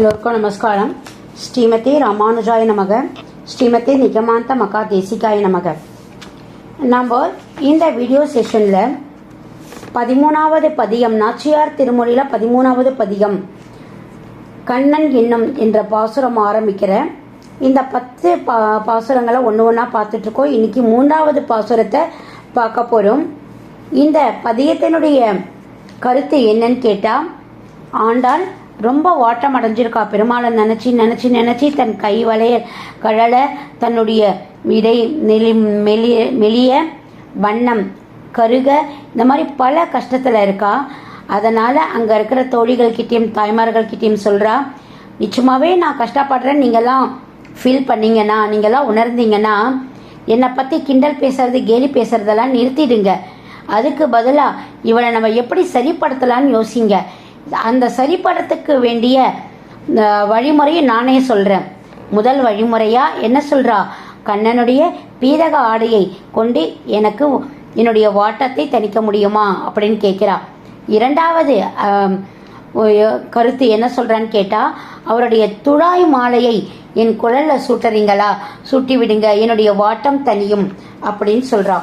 எல்லோருக்கும் நமஸ்காரம். ஸ்ரீமதி ராமானுஜாய நமக. ஸ்ரீமதி நிகமாந்த மகா தேசிகாய நமக. நம்ம இந்த வீடியோ செஷனில் பதிமூணாவது பதியம் நாச்சியார் திருமொழியில் பதிமூணாவது பதியம் கண்ணன் என்னும் என்ற பாசுரம் ஆரம்பிக்கிற இந்த பத்து பா பாசுரங்களை ஒன்று ஒன்றா பார்த்துட்ருக்கோம். இன்றைக்கி மூன்றாவது பாசுரத்தை பார்க்க போகிறோம் இந்த பதியத்தினுடைய கருத்து என்னன்னு கேட்டால் ஆண்டாள் ரொம்ப ஓட்டம் அடைஞ்சிருக்கா. பெருமாளை நினச்சி நினச்சி நினச்சி தன் கை வளைய கழல தன்னுடைய இடை நெலி மெலிய மெலிய வண்ணம் கருக இந்த மாதிரி பல கஷ்டத்தில் இருக்கா. அதனால் அங்கே இருக்கிற தோழிகள்கிட்டேயும் தாய்மார்கள்கிட்டேயும் சொல்கிறா நிச்சயமாகவே நான் கஷ்டப்படுறேன். நீங்கள்லாம் ஃபீல் பண்ணீங்கன்னா நீங்கள்லாம் உணர்ந்தீங்கன்னா என்னை பற்றி கிண்டல் பேசுறது கேலி பேசுறதெல்லாம் நிறுத்திடுங்க. அதுக்கு பதிலாக இவளை நம்ம எப்படி சரிப்படுத்தலாம்னு யோசிங்க. அந்த சரிப்படத்துக்கு வேண்டிய வழிமுறையை நானே சொல்கிறேன் முதல் வழிமுறையாக என்ன சொல்கிறா கண்ணனுடைய பீதக ஆடையை கொண்டு எனக்கு என்னுடைய வாட்டத்தை தணிக்க முடியுமா? அப்படின்னு கேட்குறா. இரண்டாவது கருத்து என்ன சொல்கிறான்னு கேட்டால் அவருடைய துழாய் மாலையை என் குழலில் சூட்டுறீங்களா? சூட்டி விடுங்க என்னுடைய வாட்டம் தனியும் அப்படின்னு சொல்கிறா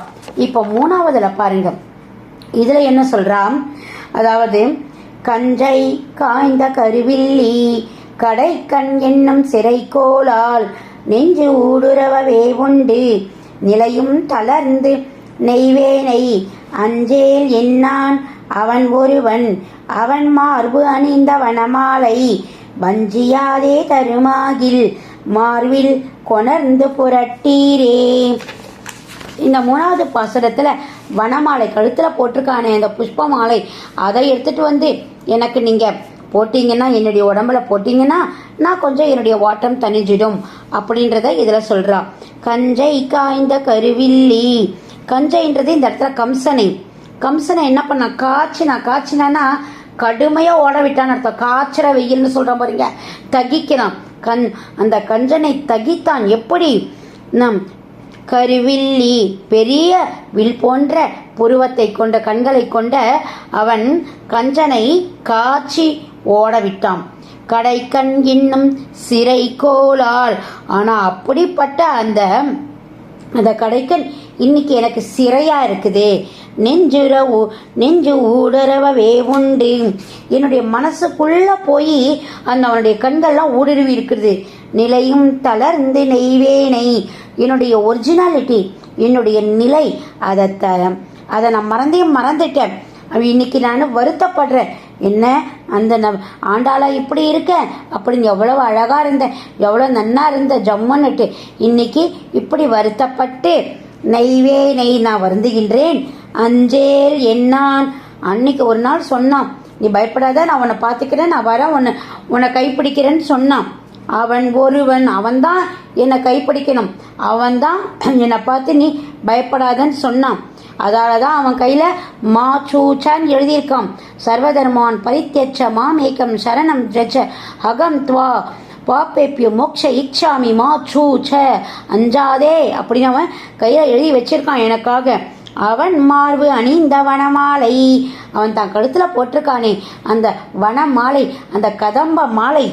இப்போ மூணாவதுல பாருங்க. இதில் என்ன சொல்கிறான் அதாவது கஞ்சை காய்ந்த கருவில்லி கடைக்கண் என்னும் சிறைக்கோளால் நெஞ்சு ஊடுறவவே உண்டு. நிலையும் தளர்ந்து நெய்வேனை அஞ்சேல் என்னான் அவன் ஒருவன். அவன் மார்பு அணிந்த வனமாலை வஞ்சியாதே தருமாகில் மார்பில் கொணர்ந்து புரட்டீரே. இந்த மூணாவது பாசுரத்தில் வனமாலை கழுத்தில் போட்டிருக்கானே அந்த புஷ்ப மாலை அதை எடுத்துகிட்டு வந்து எனக்கு நீங்கள் போட்டிங்கன்னா என்னுடைய உடம்புல போட்டிங்கன்னா நான் கொஞ்சம் என்னுடைய வாட்டம் தணிஞ்சிடும் அப்படின்றத இதில் சொல்கிறா கஞ்சை காய்ந்த கருவில்லி. கஞ்சைன்றது இந்த இடத்துல கம்சனை. கம்சனை என்ன பண்ண காய்ச்சினா காய்ச்சினானா கடுமையாக ஓட விட்டான்னு அர்த்தம். காய்ச்சற வெயில்னு சொல்கிறோம் பாருங்க. தகிக்கிறான். கண் அந்த கஞ்சனை தகித்தான். எப்படி? நம் கருவில்லி. பெரிய வில் போன்ற புருவத்தை கொண்ட கண்களை கொண்ட அவன் கஞ்சனை காய்ச்சி ஓடவிட்டான். கடைக்கண் இன்னும் சிறை கோலால் ஆனா அப்படிப்பட்ட அந்த அந்த கடைக்கன் இன்னைக்கு எனக்கு சிறையா இருக்குது. நெஞ்சுர ஊ- நெஞ்சு ஊடுறவே உண்டு. என்னுடைய மனசுக்குள்ள போய் அந்த அவனுடைய கண்கள்லாம் ஊடுருவி இருக்குது நிலையும் தளர்ந்து நெய்வேனை. என்னுடைய ஒரிஜினாலிட்டி என்னுடைய நிலை அதை த அதை நான் மறந்தே மறந்துட்டேன். இன்னைக்கு நான் வருத்தப்படுறேன். என்ன? அந்த ந- ஆண்டாளா இப்படி இருக்க? அப்படின்னு எவ்வளவு அழகா இருந்தேன் எவ்வளோ நன்னா இருந்த ஜம்முன்னுட்டு இன்னைக்கு இப்படி வருத்தப்பட்டு நெய்வே நெய் நான் வருந்துகின்றேன். அஞ்சேல் என்னான்? அன்னைக்கு ஒரு நாள் சொன்னான் நீ பயப்படாத நான் உன்னை பார்த்துக்கிறேன் நான் வரேன் உன்னை உன்னை கைப்பிடிக்கிறேன்னு சொன்னான். அவன் ஒருவன் அவன்தான் என்னை கைப்பிடிக்கணும். அவன்தான் என்னை பார்த்து நீ பயப்படாதன்னு சொன்னான். அதால தான் அவன் கையில் மா சூச்சான் எழுதியிருக்கான். சர்வதர்மான் பரித்தியச்ச மாமேகம் சரணம் ஜச்ச ஹகம் துவா. பாப்பேப்பியோ மோக்ஷ இச்சாமி மா சூச்ச அஞ்சாதே அப்படின்னு அவன் கையில் எழுதி வச்சிருக்கான் எனக்காக. அவன் மார்பு அணிந்த வனமாலை. அவன் தான் கழுத்தில் போட்டிருக்கானே. அந்த வனமாலை அந்த கதம்ப மாலை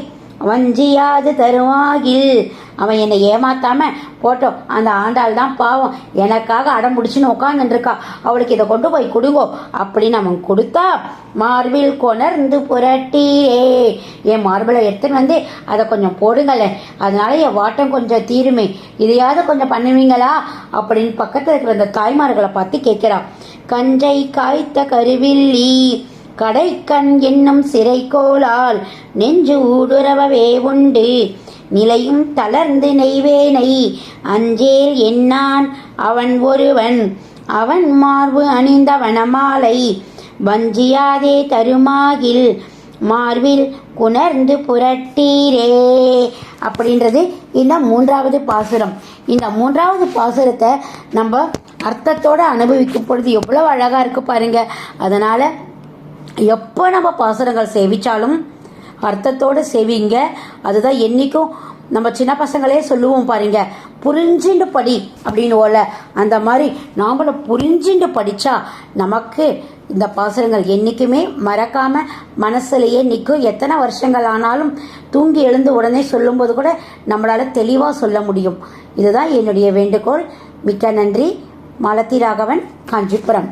வஞ்சியாது தருவாகில் அவன் என்னை ஏமாத்தாம போட்டோம் அந்த ஆண்டாள் தான் பாவம். எனக்காக அடம் முடிச்சுன்னு உட்காந்துருக்கா அவளுக்கு இதை கொண்டு போய் கொடுங்கோ. அப்படின்னு அவன் கொடுத்தா மார்பில் கொணர்ந்து புரட்டியே என் மார்பிளை எடுத்துன்னு வந்து அதை கொஞ்சம் போடுங்களேன். அதனால என் வாட்டம் கொஞ்சம் தீருமே. இதையாவது கொஞ்சம் பண்ணுவீங்களா? அப்படின்னு பக்கத்தில் இருக்கிற அந்த தாய்மார்களை பார்த்து கேட்குறான் கஞ்சை காய்த்த கருவில்லி கடைக்கண் என்னும் சிறைக்கோளால் நெஞ்சு ஊடுறவவே உண்டு. நிலையும் தளர்ந்து நெய்வேனை. அஞ்சேல் என்னான் அவன் ஒருவன். அவன் மார்பு அணிந்த வனமாலை வஞ்சியாதே தருமாகில் மார்பில் குணர்ந்து புரட்டீரே. அப்படின்றது இந்த மூன்றாவது பாசுரம். இந்த மூன்றாவது பாசுரத்தை நம்ம அர்த்தத்தோடு அனுபவிக்கும் பொழுது எவ்வளோ அழகாக இருக்கு பாருங்க. அதனால் எப்போ நம்ம பாசுரங்கள் சேவித்தாலும் அர்த்தத்தோடு செய்வீங்க. அதுதான் என்றைக்கும் நம்ம சின்ன பசங்களே சொல்லுவோம் பாருங்க புரிஞ்சுண்டு படி அப்படின்னு ஓல அந்த மாதிரி நாமளும் புரிஞ்சுண்டு படித்தா நமக்கு இந்த பாசனங்கள் என்றைக்குமே மறக்காமல் மனசுலையே நிற்கும். எத்தனை வருஷங்கள் ஆனாலும் தூங்கி எழுந்து உடனே சொல்லும்போது கூட நம்மளால் தெளிவாக சொல்ல முடியும். இதுதான் என்னுடைய வேண்டுகோள். மிக்க நன்றி. மாலதி ராகவன் காஞ்சிபுரம்.